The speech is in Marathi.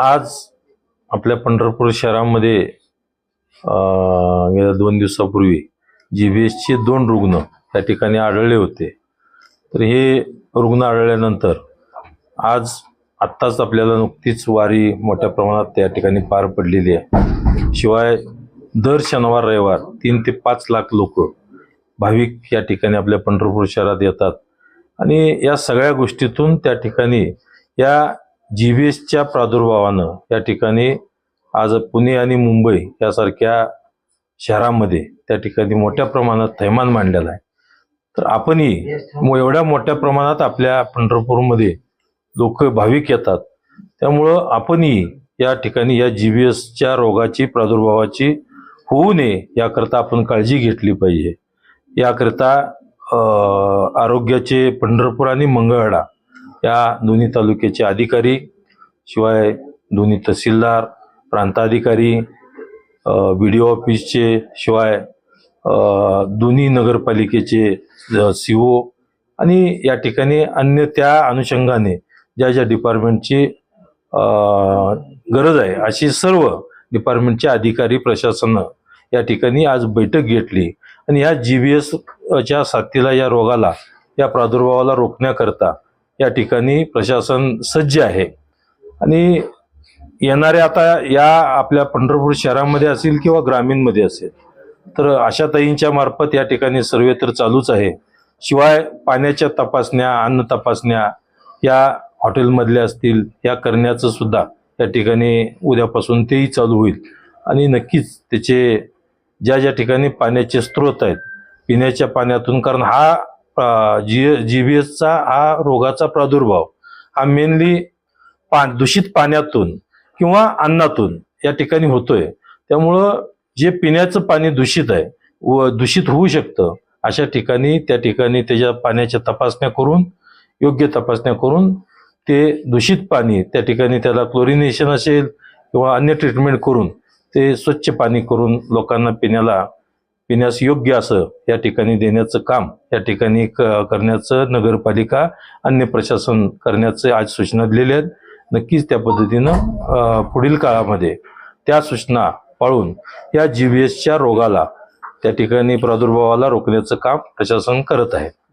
आज आपल्या पंढरपूर शहरामध्ये गेल्या दोन दिवसापूर्वी जी बी एसचे दोन रुग्ण त्या ठिकाणी आढळले होते. तर हे रुग्ण आढळल्यानंतर आज आत्ताच आपल्याला नुकतीच वारी मोठ्या प्रमाणात त्या ठिकाणी पार पडलेली आहे. शिवाय दर शनिवार रविवार तीन ते पाच लाख लोक भाविक या ठिकाणी आपल्या पंढरपूर शहरात येतात. आणि या सगळ्या गोष्टीतून त्या ठिकाणी या जी बी एसच्या प्रादुर्भावानं या ठिकाणी आज पुणे आणि मुंबई यासारख्या शहरामध्ये त्या ठिकाणी मोठ्या प्रमाणात थैमान मांडलेला आहे. तर आपणही एवढ्या मोठ्या प्रमाणात आपल्या पंढरपूरमध्ये लोक भाविक येतात. त्यामुळं आपणही या ठिकाणी या जी बी एसच्या रोगाची प्रादुर्भावाची होऊ नये याकरता आपण काळजी घेतली पाहिजे. याकरिता आरोग्याचे पंढरपूर आणि मंगळवेढा या दोन्ही तालुक्याचे अधिकारी शिवाय दोन्ही तहसीलदार प्रांताधिकारी बी डी ऑफिसचे शिवाय दोन्ही नगरपालिकेचे सी ओ आणि या ठिकाणी अन्य त्या अनुषंगाने ज्या ज्या डिपार्टमेंटची गरज आहे अशी सर्व डिपार्टमेंटचे अधिकारी प्रशासनं या ठिकाणी आज बैठक घेतली आणि या जी बी एसच्या साथीला या रोगाला या प्रादुर्भावाला रोखण्याकरता या ठिकाणी प्रशासन सज्ज आहे. आणि येणाऱ्या आता या आपल्या पंढरपूर शहरामध्ये असेल किंवा ग्रामीणमध्ये असेल तर अशा ताईंच्या मार्फत या ठिकाणी सर्वे तर चालूच आहे. शिवाय पाण्याच्या तपासण्या अन्न तपासण्या या हॉटेलमधल्या असतील या करण्याचं सुद्धा या ठिकाणी उद्यापासून तेही चालू होईल. आणि नक्कीच त्याचे ज्या ज्या ठिकाणी पाण्याचे स्रोत आहेत पिण्याच्या पाण्यातून कारण हा जी जी बी एसचा हा रोगाचा प्रादुर्भाव हा मेनली पा दूषित पाण्यातून किंवा अन्नातून या ठिकाणी होतोय. त्यामुळं जे पिण्याचं पाणी दूषित आहे व दूषित होऊ शकतं अशा ठिकाणी त्या ठिकाणी त्याच्या पाण्याच्या तपासण्या करून योग्य तपासण्या करून ते दूषित पाणी त्या ठिकाणी त्याला क्लोरिनेशन असेल किंवा अन्य ट्रीटमेंट करून ते स्वच्छ पाणी करून लोकांना पिण्याला पिण्यास योग्य असं या ठिकाणी देण्याचं काम या ठिकाणी क- करण्याचं नगरपालिका अन्य प्रशासन करण्याचं आज सूचना दिलेल्या आहेत. नक्कीच त्या पद्धतीनं पुढील काळामध्ये त्या सूचना पाळून या जी बी एसच्या रोगाला त्या ठिकाणी प्रादुर्भावाला रोखण्याचं काम प्रशासन करत आहे.